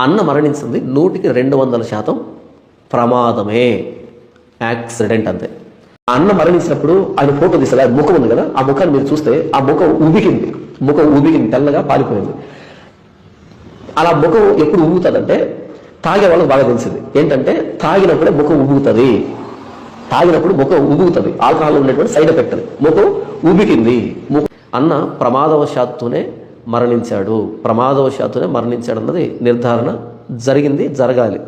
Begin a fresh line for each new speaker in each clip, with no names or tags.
అన్న మరణించింది నూటికి రెండు వందల శాతం ప్రమాదమే. యాక్సిడెంట్ అంతే. ఆ అన్న మరణించినప్పుడు ఆయన ఫోటో తీసారు ఆయన ముఖం ఉంది కదా? ఆ ముఖాన్ని మీరు చూస్తే ఆ ముఖం ఉబికింది. ముఖం ఉబికింది తెల్లగా పాలిపోయింది. అలా ముఖం ఎప్పుడు ఉబ్బుతుందంటే తాగే వాళ్ళకి బాగా తెలిసింది. ఏంటంటే తాగినప్పుడే ముఖం ఉబ్బుతుంది. తాగినప్పుడు ముఖం ఉబ్బుతుంది. ఆల్కహాల్ ఉన్నటువంటి సైడ్ ఎఫెక్ట్ ముఖం ఉబికింది. ముఖం అన్న ప్రమాదవశాత్తునే మరణించాడు. ప్రమాదవశాత్తునే మరణించాడు అన్నది నిర్ధారణ జరిగింది జరగాలి.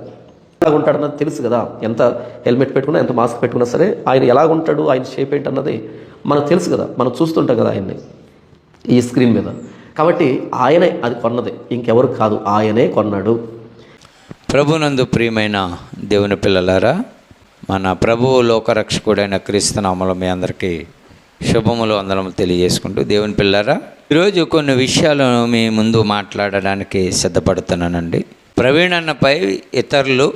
ఎలాగుంటాడన్నది తెలుసు కదా. ఎంత హెల్మెట్ పెట్టుకున్నా ఎంత మాస్క్ పెట్టుకున్నా సరే ఆయన ఎలా ఉంటాడు ఆయన షేప్ ఏంటి అన్నది మనకు తెలుసు కదా. మనం చూస్తుంటాం కదా ఆయన్ని ఈ స్క్రీన్ మీద. కాబట్టి ఆయనే అది కొన్నది. ఇంకెవరు కాదు ఆయనే కొన్నాడు.
ప్రభునందు ప్రియమైన దేవుని పిల్లలారా మన ప్రభువు లోకరక్షకుడైన క్రీస్తునామలు మీ అందరికీ శుభములు అందరము తెలియజేసుకుంటూ. దేవుని పిల్లలారా ఈరోజు కొన్ని విషయాలను మీ ముందు మాట్లాడడానికి సిద్ధపడుతున్నానండి. ప్రవీణ్ అన్నపై ఇతరులు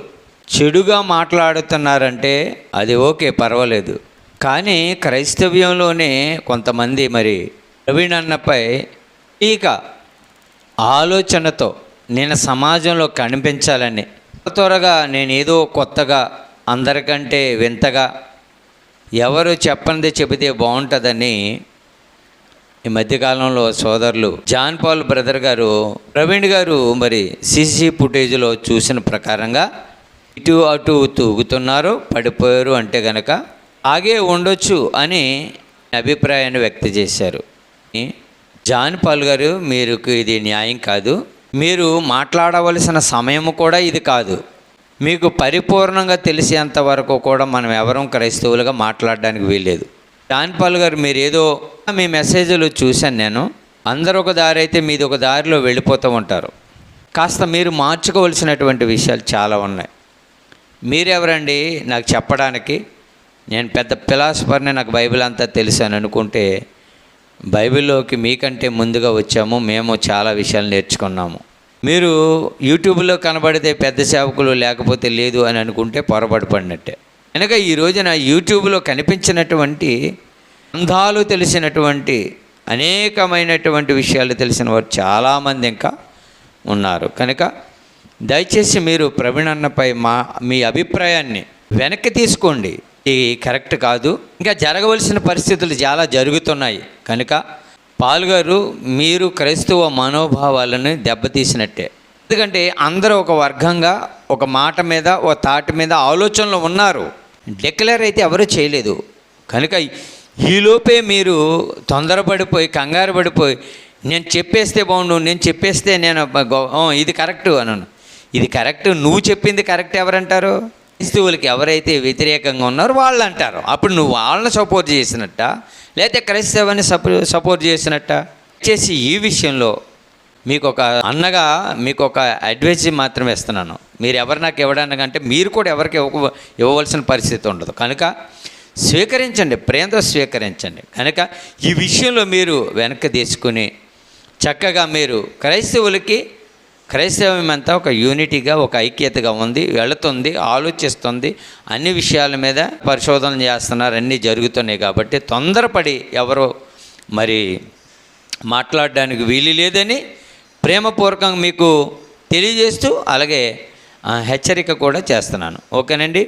చెడుగా మాట్లాడుతున్నారంటే అది ఓకే పర్వాలేదు. కానీ క్రైస్తవ్యంలోనే కొంతమంది మరి ప్రవీణ్ అన్నపై ఇక ఆలోచనతో నేను సమాజంలో కనిపించాలని త్వరగా నేను ఏదో కొత్తగా అందరికంటే వింతగా ఎవరు చెప్పనిది చెబితే బాగుంటుందని ఈ మధ్యకాలంలో సోదరులు జాన్ పాల్ బ్రదర్ గారు ప్రవీణ్ గారు మరి సీసీ ఫుటేజ్లో చూసిన ప్రకారంగా ఇటు అటు తూగుతున్నారు పడిపోయారు అంటే గనక ఆగే ఉండొచ్చు అని అభిప్రాయాన్ని వ్యక్తం చేశారు. జాన్ పాల్ గారు మీరు ఇది న్యాయం కాదు. మీరు మాట్లాడవలసిన సమయం కూడా ఇది కాదు. మీకు పరిపూర్ణంగా తెలిసేంత వరకు కూడా మనం ఎవరూ క్రైస్తవులుగా మాట్లాడడానికి వీల్లేదు. జాన్ పాల్ గారు మీరు ఏదో మీ మెసేజ్లు చూశాను నేను. అందరూ ఒక దారి అయితే మీది ఒక దారిలో వెళ్ళిపోతూ ఉంటారు. కాస్త మీరు మార్చుకోవలసినటువంటి విషయాలు చాలా ఉన్నాయి. మీరెవరండి నాకు చెప్పడానికి? నేను పెద్ద ఫిలాసఫర్ని నాకు బైబిల్ అంతా తెలుసాను అనుకుంటే బైబిల్లోకి మీకంటే ముందుగా వచ్చాము. మేము చాలా విషయాలు నేర్చుకున్నాము. మీరు యూట్యూబ్లో కనబడితే పెద్ద సేవకులు లేకపోతే లేదు అని అనుకుంటే పొరపాటు పడినట్టే. కనుక ఈ రోజున యూట్యూబ్లో కనిపించినటువంటి అందాలు తెలిసినటువంటి అనేకమైనటువంటి విషయాలు తెలిసిన వారు చాలామంది ఇంకా ఉన్నారు. కనుక దయచేసి మీరు ప్రవీణ్ అన్నపై మా మీ అభిప్రాయాన్ని వెనక్కి తీసుకోండి. ఇది కరెక్ట్ కాదు. ఇంకా జరగవలసిన పరిస్థితులు చాలా జరుగుతున్నాయి. కనుక పాల్గారు మీరు క్రైస్తవ మనోభావాలను దెబ్బతీసినట్టే. ఎందుకంటే అందరూ ఒక వర్గంగా ఒక మాట మీద ఒక తాటి మీద ఆలోచనలు ఉన్నారు. డిక్లేర్ అయితే ఎవరూ చేయలేదు. కనుక ఈలోపే మీరు తొందరపడిపోయి కంగారు పడిపోయి నేను చెప్పేస్తే బాగుండు నేను చెప్పేస్తే నేను ఇది కరెక్ట్ అన్నాను ఇది కరెక్ట్ నువ్వు చెప్పింది కరెక్ట్ ఎవరంటారు? క్రైస్తవులకి ఎవరైతే వ్యతిరేకంగా ఉన్నారో వాళ్ళు అంటారు అప్పుడు నువ్వు వాళ్ళని సపోర్ట్ చేసినట్ట? లేకపోతే క్రైస్తవాన్ని సపో సపోర్ట్ చేసినట్ట? చేసి ఈ విషయంలో మీకు ఒక అన్నగా మీకు ఒక అడ్వైజ్ మాత్రమే ఇస్తున్నాను మీరు ఎవరు నాకు ఇవ్వడానికి అంటే మీరు కూడా ఎవరికి ఇవ్వ ఇవ్వవలసిన పరిస్థితి ఉండదు. కనుక స్వీకరించండి ప్రేమతో స్వీకరించండి. కనుక ఈ విషయంలో మీరు వెనక్కి తీసుకుని చక్కగా మీరు క్రైస్తవులకి క్రైస్తవం అంతా ఒక యూనిటీగా ఒక ఐక్యతగా ఉంది వెళుతుంది ఆలోచిస్తుంది అన్ని విషయాల మీద పరిశోధన చేస్తున్నారు అన్నీ జరుగుతున్నాయి కాబట్టి తొందరపడి ఎవరు మరి మాట్లాడడానికి వీలు లేదని ప్రేమపూర్వకంగా మీకు తెలియజేస్తూ అలాగే హెచ్చరిక కూడా చేస్తున్నాను. ఓకేనండి?